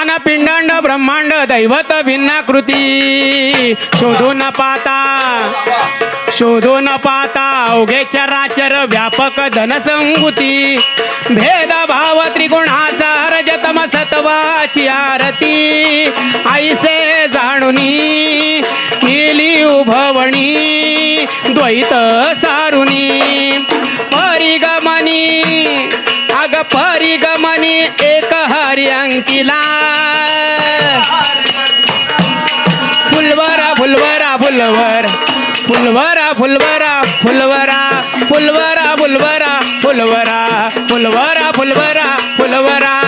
मन पिंडांड ब्रह्मांड दैवत भिन्नाकृती. शोधून पाता शोधून पाता अवघे चराचर व्यापक धनसंगुती. भेद भाव त्रिगुणाचा रजतम सत्वाची आरती. आईसे जाणुनी केली उभवणी द्वैत सा अग गमनी एक हरी अंकिला. फुलवरा फुलवरा फुलवर. फुलवरा फुलवरा फुलवरा. फुलवरा फुलवरा फुलवरा. फुलवरा फुलवरा फुलवरा.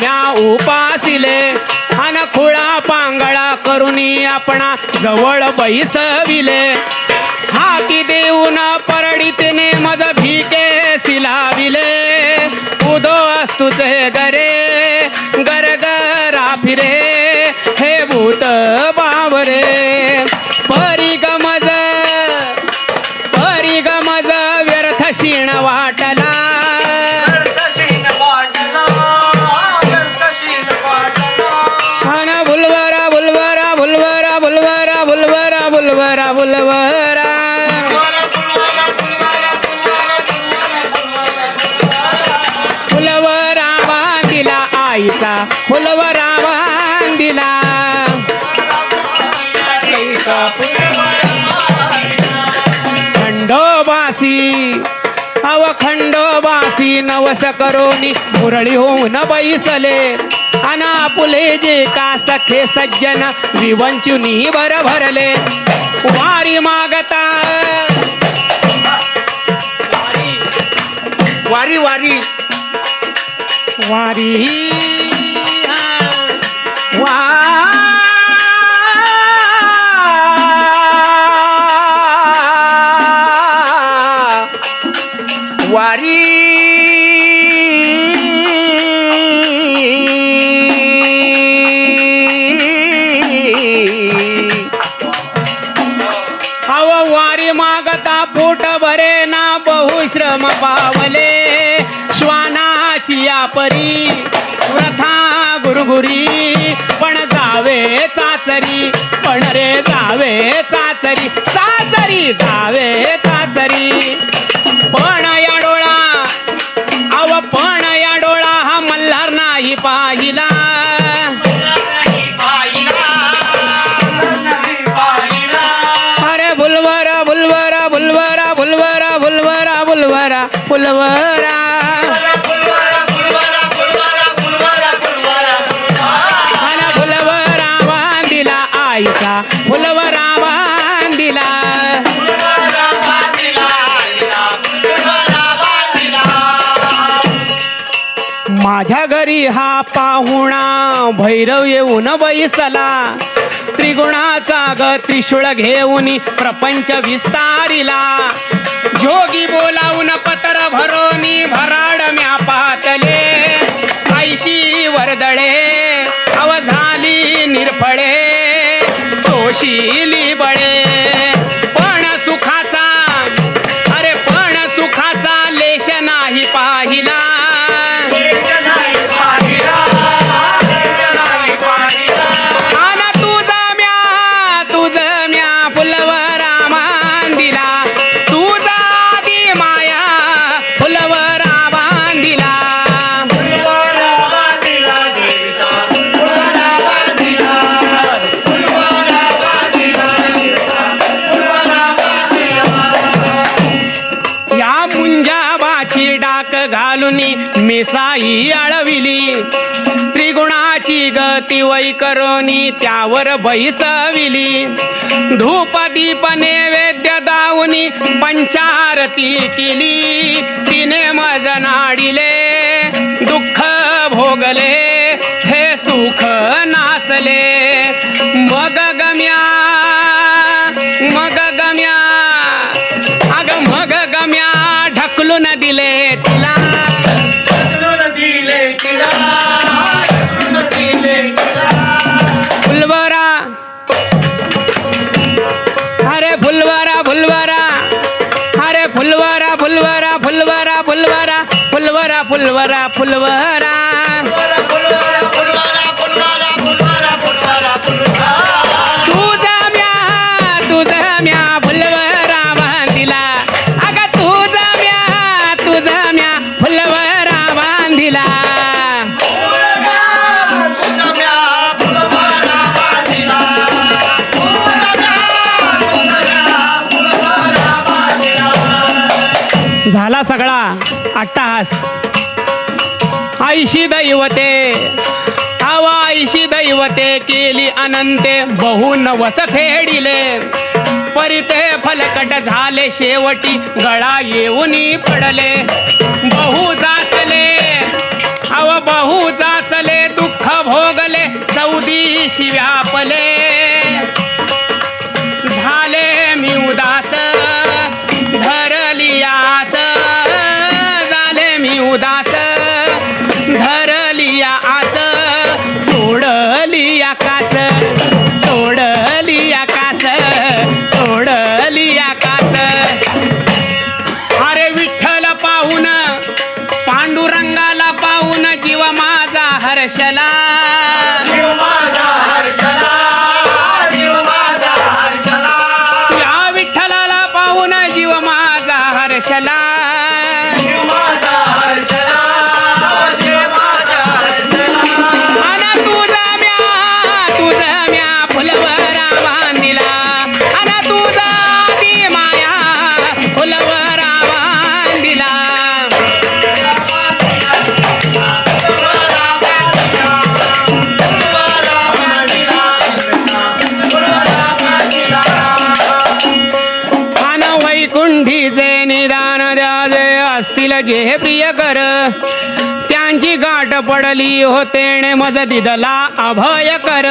म्या उपासिले. अन खुळा पांगळा करुनी आपणा जवळ बैसविले. हाती देऊन परडितने मज भीके सिलाविले. उदो असतुचे गरे गरगरा फिरे हे भूत बावरे. परिगमज परिगमज व्यर्थ क्षीण आईचा फुलवरा बांधिला खंडोबासी अव खंडोबासी नवस करोनी मुरळी होऊन बैसले. अना पुले जे का सखे सज्जन विवंचुनी बर भरले. वारी मागता. वारी वारी. वारी. वारी. अव वारी मागता पोट भरे ना बहुश्रम पावले. श्वानाची या परी प्रथा गुरुगुरी. जावे चाचरी पण रे जावे चाचरी चाचरी जावे चाचरी. पण या डोळा अव पण या डोळा हा मल्हार नाही पाहिला. अरे बुलवरा बुलवरा बुलवरा बुलवरा बुलवरा बुलवरा बुलवरा आईचा बुलवरा बांधिला माझ्या घरी हा पाहुणा भैरव येऊन बैसला. त्रिगुणाचा ग त्रिशूळ घेऊन प्रपंच विस्तारिला. जोगी बोलावून पतर भरोनी भराड म्या पातले. ऐशी वरदळे. खुशी ली बड़े साई आळविली. त्रिगुणाची गती वैकरोनी त्यावर बैसविली. धूप दीप नैवेद्य दावनी पंचारती केली. तिने मज नाडिले दुःख भोगले फुलवरा बांधिला. झाला सगळा अट्टाहास. आईशी दैवते. आवाईशी दैवते केली अनंते. बहु नवस फेडिले. परिते फलकट झाले शेवटी. गळा येऊन पडले. बहु जाचले. अव बहु जाचले. दुःख भोगले. चौदी शिव्यापले ನೋಡ असतील जे प्रिय कर. त्यांची गाठ पडली होते मज दिदला अभय कर.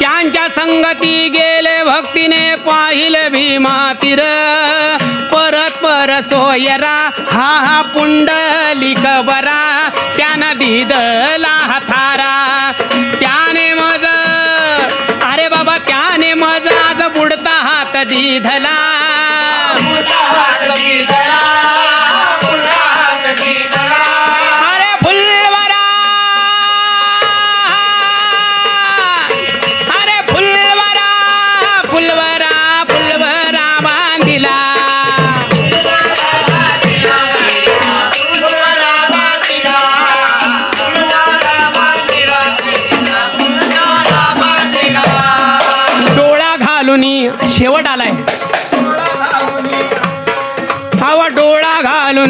त्यांच्या संगती गेले भक्तीने पाहिले भीमातीर परत पर सोयरा हा हा पुंडलिक बरा. त्यानं दिदला हथारा त्याने मज अरे बाबा त्याने मज आज बुडता हात दिधला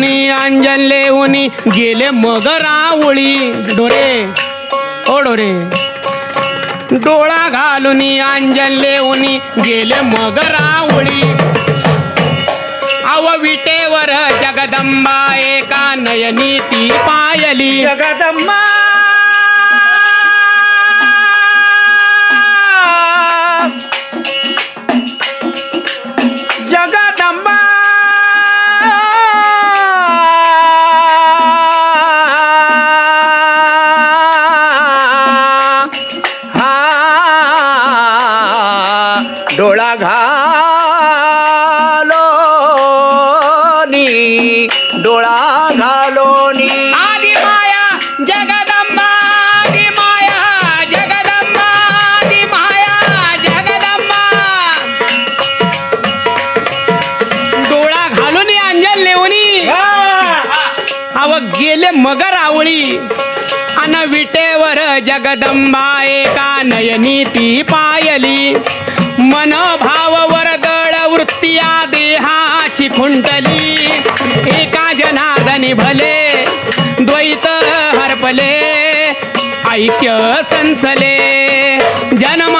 घालून अंजन लेऊन गेले मग रावळी. डोरे ओ डोरे. डोळा घालून अंजन लेऊन गेले मग रावळी. अव विटेवर जगदंबा एका नयनी ती पायली. जगदंबा गेले मगर आवळी अन विटेवर जगदंबा एका नयनी ती पायली. मनोभाव वरदळ वृत्तिया देहाची खुंटली. एका जनार्दनी भले द्वैत हरपले ऐक्य संसले. जन्म